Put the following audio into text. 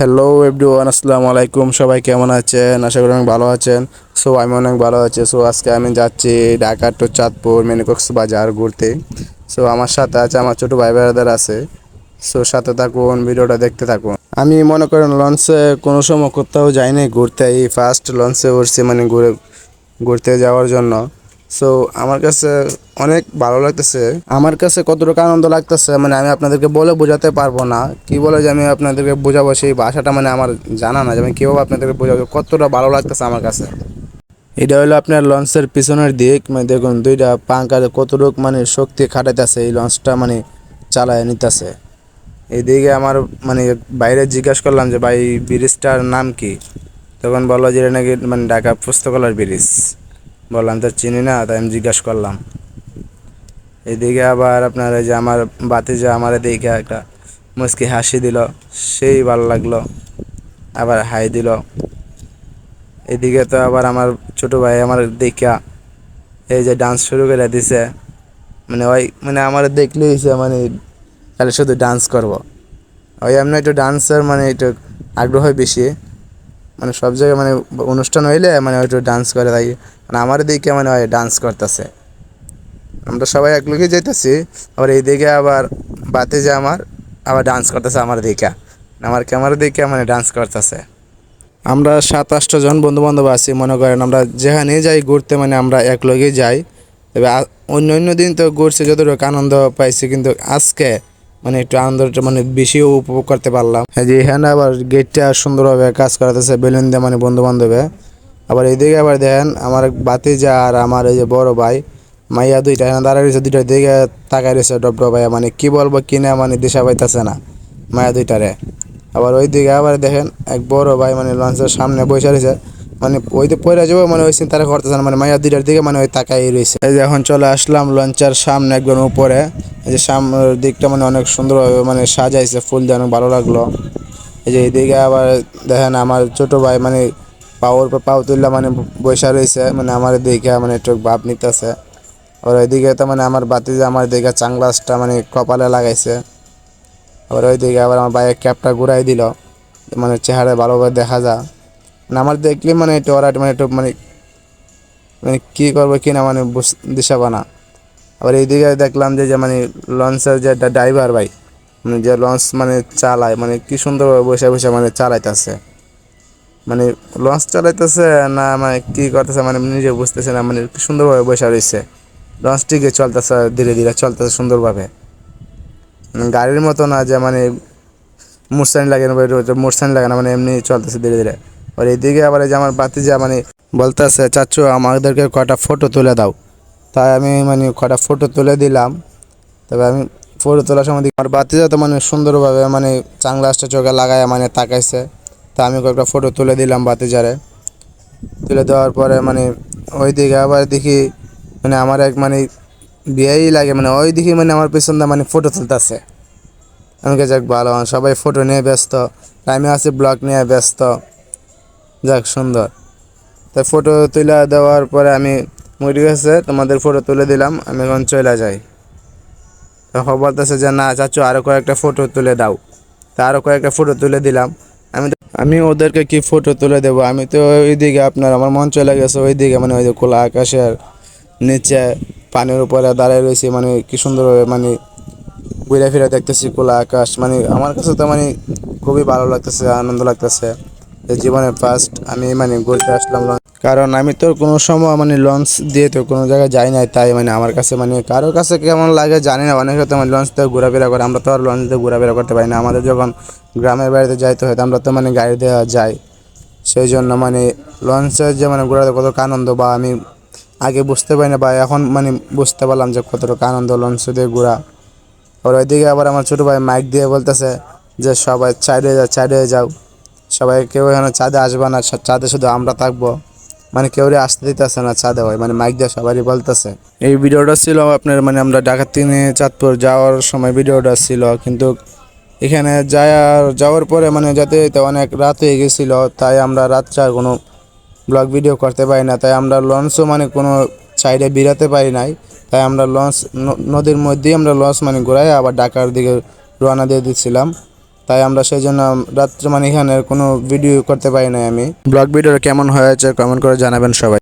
Hello everyone আসসালামু আলাইকুম। সবাই কেমন আছেন? আশা করি অনেক ভালো আছেন। সো আমি অনেক ভালো আছি। সো আজকে আমি যাচ্ছি ঢাকা টু চাঁদপুর মিনিকক্স বাজার ঘুরতে। সো আমার সাথে আছে আমার ছোটো ভাই ব্রাদার আছে। সো সাথে থাকুন, ভিডিওটা দেখতে থাকুন। আমি মনে করেন লঞ্চে কোনো সময় কোথাও যাইনি ঘুরতে। এই ফার্স্ট লঞ্চে উঠছি মানে ঘুরে ঘুরতে যাওয়ার জন্য। সো আমার কাছে অনেক ভালো লাগতেছে। আমার কাছে কতটুকু আনন্দ লাগতেছে মানে আমি আপনাদেরকে বলে বোঝাতে পারব না। কি বলে যে আমি আপনাদেরকে বোঝাবো সেই ভাষাটা মানে আমার জানা না, যে আমি কীভাবে আপনাদেরকে বোঝাবো, কতটা ভালো লাগতেছে আমার কাছে। এটা হলো আপনার লঞ্চের পিছনের দিক মানে দেখুন দুইটা পাঙ্কার কতটুকু মানে শক্তি খাটাইতেছে, এই লঞ্চটা মানে চালায় নিতেছে। এইদিকে আমার মানে বাইরে জিজ্ঞাসা করলাম যে, ভাই, ব্রিজটার নাম কি? তখন বলল যে এটা নাকি মানে ঢাকা পুস্তকালয় ব্রিজ। বললাম, তো চিনি না, তাই আমি জিজ্ঞাসা করলাম। এদিকে আবার আপনার এই যে আমার বাতিজা আমার এদিকে একটা মুসকি হাসি দিল, সেই ভালো লাগল, আবার হাই দিল। এদিকে তো আবার আমার ছোট ভাই আমার দেখা এই যে ডান্স শুরু করে দিছে মানে ওই মানে আমার দেখলেই মানে তাহলে শুধু ডান্স করব। ওই এমনি একটু ডান্সের মানে একটু আগ্রহ বেশি। মানে সব জায়গায় মানে অনুষ্ঠান হইলে মানে একটু ডান্স করে তাই মানে আমার দিকে মানে ওই ডান্স করতেছে। আমরা সবাই এক লোকই যাইতেছি, আবার এই দিকে আবার বাতে যে আমার, আবার ডান্স করতেছে আমার দিকে। আমার ক্যামেরা দিকে মানে ডান্স করতেছে। আমরা সাত আটটা জন বন্ধু বান্ধব আছি, মনে করেন আমরা যেখানে যাই ঘুরতে মানে আমরা এক লগেই যাই। তবে অন্য অন্য দিন তো ঘুরছি, যতটুকু আনন্দ পাইছি, কিন্তু আজকে মানে একটু আনন্দটা মানে বেশি উপভোগ করতে পারলাম। যে এখানে আবার গেটটা সুন্দরভাবে কাজ করাতেছে বেলুন দিয়ে মানে বন্ধু বান্ধবে আবার এইদিকে আবার দেখেন, আমার বাতিজা আর আমার এই যে বড় ভাই, মাইয়া দুইটা, এখানে দাঁড়ায় রয়েছে দুইটা দিকে তাকায় রয়েছে ভাইয়া মানে কি বলব, কি না মানে দিশা পাইতেছে না মায়া দুইটারে। আবার ওই দিকে আবার দেখেন, এক বড় ভাই মানে লঞ্চের সামনে বসে রয়েছে। মানে ওই তো পয়রা যাব মানে ওই চিন্তাটা করতেছে না মানে মায়া দুইটার দিকে মানে ওই তাকাই রয়েছে। এই যে এখন চলে আসলাম লঞ্চের সামনে একদম উপরে। এই যে সামনের দিকটা মানে অনেক সুন্দরভাবে মানে সাজাইছে, ফুল দিয়ে অনেক ভালো লাগল। এই যে এইদিকে আবার দেখেন আমার ছোট ভাই মানে পাওয়ার উপর পাও তুললা মানে বসে রয়েছে মানে আমার দিকে মানে একটু ভাব নিতেছে। আর ওইদিকে তো মানে আমার বাতিজা আমার দিকে চাংলাসটা মানে কপালে লাগাইছে। আবার ওইদিকে আবার আমার বাইকের ক্যাপটা ঘুরাই দিল মানে চেহারা ভালোভাবে দেখা যায়। আমার দেখলে মানে একটু ওরা মানে একটু মানে মানে কী করব, কি না মানে দিশা পানা আবার এইদিকে দেখলাম যে যে মানে লঞ্চের যে ড্রাইভার ভাই মানে যে লঞ্চ মানে চালায় মানে কি সুন্দরভাবে বসে বসে মানে চালাইতেছে। মানে লঞ্চ চালাইতেছে না মানে কি করতেছে মানে নিজে বুঝতেছে না মানে কি সুন্দরভাবে বসে রয়েছে লঞ্চটিকে চলতেছে, ধীরে ধীরে চলতেছে সুন্দরভাবে। মানে গাড়ির মতো না যে মানে মুরসানি লাগে না মুরসানি লাগে না মানে এমনি চলতেছে ধীরে ধীরে। আর এইদিকে আবার এই যে আমার বাতিজা মানে বলতেছে চাচ্ছু আমাদেরকে কটা ফটো তুলে দাও। তাই আমি মানে কটা ফটো তুলে দিলাম। তবে আমি ফটো তোলার সময় আমার বাতিজা তো মানে সুন্দরভাবে মানে চাংলাসটা চোখে লাগায় মানে তাকাইছে। তা আমি কয়েকটা ফটো তুলে দিলাম বাতিজারে তুলে দেওয়ার পরে মানে ওই দিকে আবার দেখি মানে আমার এক মানে বিয়েই লাগে মানে ওই দিকে মানে আমার পেছন মানে ফটো তুলতেছে। আমি যাক ভালো, সবাই ফটো নিয়ে ব্যস্ত আমি আছি ব্লগ নিয়ে ব্যস্ত। যাক, সুন্দর। তাই ফটো তুলে দেওয়ার পরে আমি মুড়ি গেছে তোমাদের ফটো তুলে দিলাম, আমি এখন চলে যাই। তখন বলতেছে যে, না, চাচু আরও কয়েকটা ফটো তুলে দাও। তা আরও কয়েকটা ফটো তুলে দিলাম। আমি আমি ওদেরকে কি ফটো তুলে দেবো? আমি তো ওইদিকে আপনার, আমার মন চলে গেছে ওইদিকে মানে ওই যে খোলা আকাশের নিচে পানির উপরে দাঁড়ায় রয়েছি মানে কি সুন্দরভাবে মানে ঘুরে ফিরে দেখতেছি খোলা আকাশ। মানে আমার কাছে তো মানে খুবই ভালো লাগতেছে, আনন্দ লাগতেছে। যে জীবনের ফার্স্ট আমি মানে ঘুরতে আসলাম কারণ আমি তো কোনো সময় মানে লঞ্চ দিয়ে তো কোনো জায়গায় যাই নাই, তাই মানে আমার কাছে মানে কারোর কাছে কেমন লাগে জানি না, অনেকে তো মানে লঞ্চ দিয়ে ঘোরাফেরা করে, আমরা তো আর লঞ্চ দিয়ে ঘোরাফেরা করতে পারি না। আমাদের যখন গ্রামের বাড়িতে যাইতে হয় আমরা তো মানে গাড়ি দেওয়া যাই। সেই জন্য মানে লঞ্চের যে মানে ঘোরাতে কত আনন্দ বা আমি আগে বুঝতে পারি না বা এখন মানে বুঝতে পারলাম যে কতটুকু আনন্দ লঞ্চ দিয়ে ঘোরা। আর ওইদিকে আবার আমার ছোটো ভাই মাইক দিয়ে বলতেছে যে সবাই চাইডে যাও চাইডে যাও। সবাই কেউ এখানে চাঁদে আসবে না চাঁদে শুধু আমরা থাকব। মানে কেউ আসতে দিতেছে না চাঁদে হয় মানে মাইক দিয়ে সবারই বলতেছে। এই ভিডিওটা ছিল আপনার মানে আমরা ঢাকা থেকে চাঁদপুর যাওয়ার সময় ভিডিওটা ছিল, কিন্তু এখানে যাওয়ার যাওয়ার পরে মানে যেতে অনেক রাত হয়ে গেছিল, তাই আমরা রাত্রে আর কোনো ব্লগ ভিডিও করতে পারি না। তাই আমরা লঞ্চও মানে কোনো সাইডে বেরাতে পারি নাই। তাই আমরা লঞ্চ নদীর মধ্যেই আমরা লঞ্চ মানে ঘুরাই আবার ঢাকার দিকে রওনা দিয়ে দিচ্ছিলাম তাই আমরা সেই জন্য রাত্রে মানে এখানে কোনো ভিডিও করতে পারি নাই আমি। ব্লগ ভিডিও কেমন হয়েছে কমেন্ট করে জানাবেন সবাই।